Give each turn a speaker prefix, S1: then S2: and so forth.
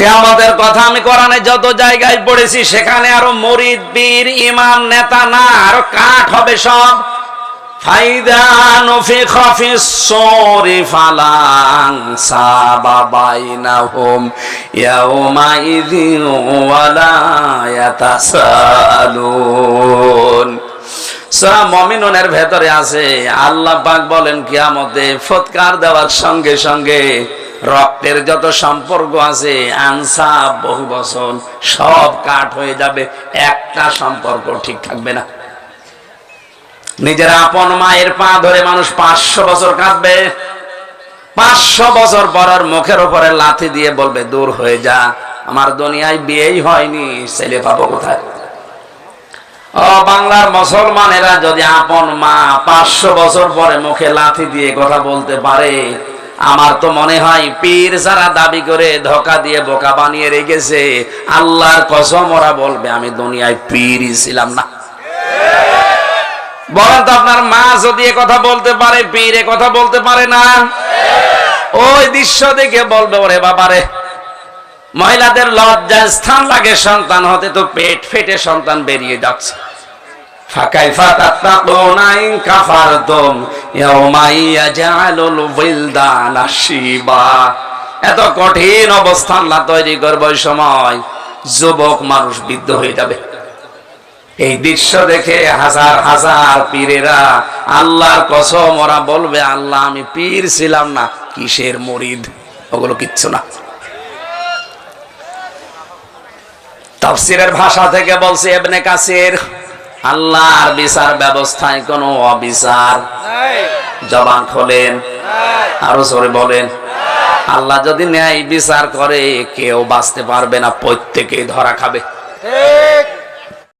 S1: খেয়ামতের কথা আমি কোরআনে যত জায়গায় পড়েছি, সেখানে আরও মরিদ, বীর, ইমাম, নেতা না, আরও কাঠ হবে সব। মুমিনুনের ভেতরে আছে, আল্লাহ পাক বলেন, কিয়ামতে ফৎকার দেওয়ার সঙ্গে সঙ্গে রক্তের যত সম্পর্ক আছে, আনসাব বহু বছর সব কাট হয়ে যাবে, একটা সম্পর্ক ঠিক থাকবে না। নিজের আপন মায়ের পা ধরে মানুষ পাঁচশো বছর কাঁদবে। পাঁচশো বছর পর ওর মুখের উপরে লাথি দিয়ে বলবে, দূর হয়ে যা, আমার দুনিয়ায় বিয়েই হয়নি, ছেলে পাবো কোথায়? ও বাংলার মুসলমানেরা যদি আপন মা পাঁচশো বছর পরে মুখে লাথি দিয়ে কথা বলতে পারে আমার তো মনে হয় পীর যারা দাবি করে ধোকা দিয়ে বোকা বানিয়ে রেখেছে, আল্লাহর কসম ওরা বলবে, আমি দুনিয়ায় পীরই ছিলাম না। বলেন তো আপনার মা যদি কথা বলতে পারে, পীর এ কথা বলতে পারে না? ওই দৃশ্য দেখে বলবে, ওরে বাবারে, মহিলাদের লজ্জায় স্থান লাগে, সন্তান হতে তো পেট ফেটে সন্তান বেরিয়ে যাচ্ছে। এত কঠিন অবস্থান তৈরি করবে সময়। যুবক মানুষ হয়ে যাবে। এই দৃশ্য দেখে হাজার হাজার পীরেরা আল্লাহর কসম, ওরা বলবে, আল্লাহ, আমি পীর ছিলাম না, কিসের মরিদ? ওগুলো কিচ্ছু না। তাফসিরের ভাষা থেকে বলছে এবনে কাসির আল্লাহর বিচার ব্যবস্থায় কোনো অবিচার। জবান খোলেন। আরও জোরে বলেন। আল্লাহ যদি ন্যায় বিচার করে কেউ বাঁচতে পারবে না প্রত্যেকেই ধরা খাবে।
S2: ঠিক।